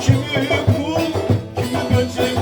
Kimi kul, kimi göçek